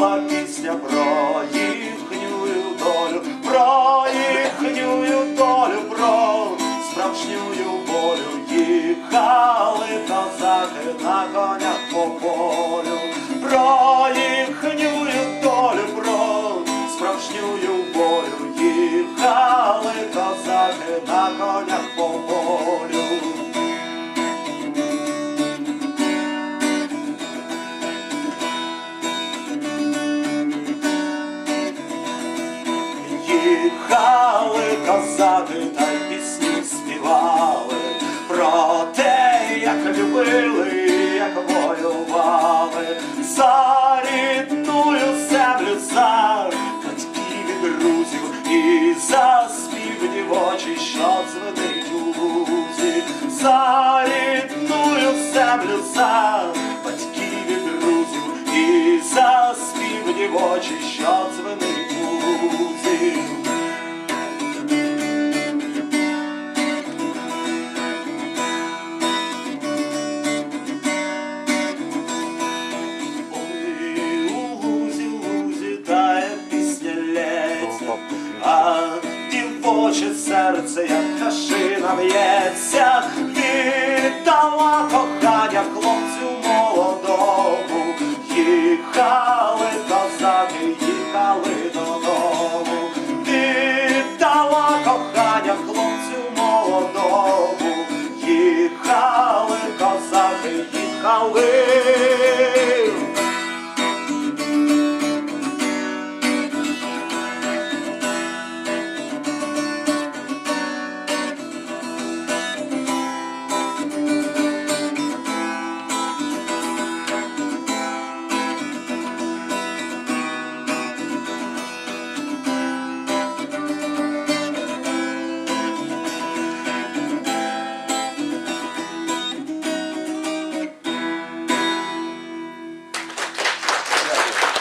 Відома пісня про Козаки та й пісні співали. Про те, як любили, як воювали. За рідную землю, за батьків і друзів, і за спів дівочий, що дзвенить у лузі, за рідную землю, за батьків і друзів, і за спів дівочий, що дзвенить дівоче серце, як кашина в'ється,